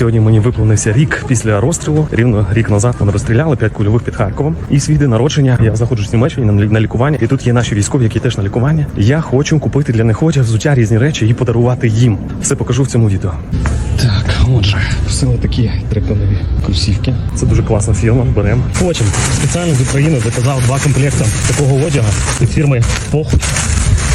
Сьогодні мені виповнився рік після розстрілу. Рівно рік назад мене розстріляли п'ять кульових під Харковом. І свій день народження я знаходжусь в Німеччині на лі- на лікуванні. І тут є наші військові, які теж на лікуванні. Я хочу купити для них одяг, взуття, різні речі і подарувати їм. Все покажу в цьому відео. Так, отже, все такі триконові кросівки. Це дуже класна фірма. Беремо. Потім спеціально з України заказав два комплекти такого одягу від фірми Похоть.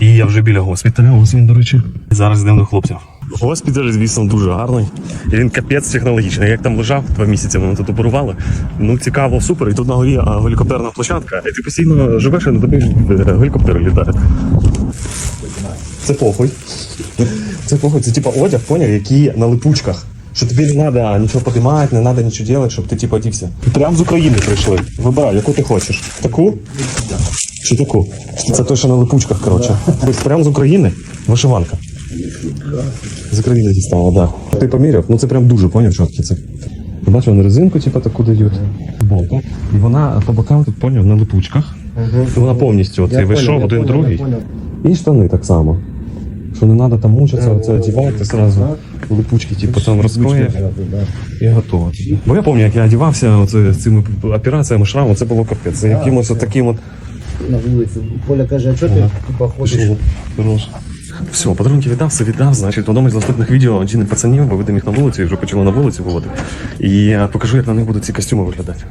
І я вже біля госпіталя, ось він, до речі. Зараз йдемо до хлопців. Госпіталь, звісно, дуже гарний. І він капець технологічний. Як там лежав два місяці, мене тут оперували. Ну цікаво, супер. І тут на горі гелікоптерна площадка. І ти постійно живеш, і на тобі е, гелікоптери літають. Це похуй. Це похуй, це типа одяг, поняв, який на липучках. Що тобі не треба нічого подимати, не треба нічого робити, щоб ти типа одівся. Прям з України прийшли. Вибирай, яку ти хочеш. Таку? Чи таку? Це той, що на липучках, коротше. Ось прям з України вишиванка. З України дістала, так. Да. Ти поміряв? Ну це прям дуже поняв, чіткі. Це. Бачив, вони резинку, типу, таку дають. Футболку. І вона по бокам тут поняв на липучках. І вона повністю оцей вийшов один другий. І штани так само. Що не треба там мучитися, оце одягати сразу. Липучки, типу, там розкроїв. І готово. Бо я пам'ятаю, як я одягався з цими операціями шраму, це було капець. За якимось таким от на вулиці. Поля каже, а чого ти типа ходиш? Все, подарунки віддав, все віддав. Значить, в одному з наступних відео один пацанів виведемо їх на вулицю і вже почали на вулицю виводити. І я покажу, як на них будуть ці костюми виглядати.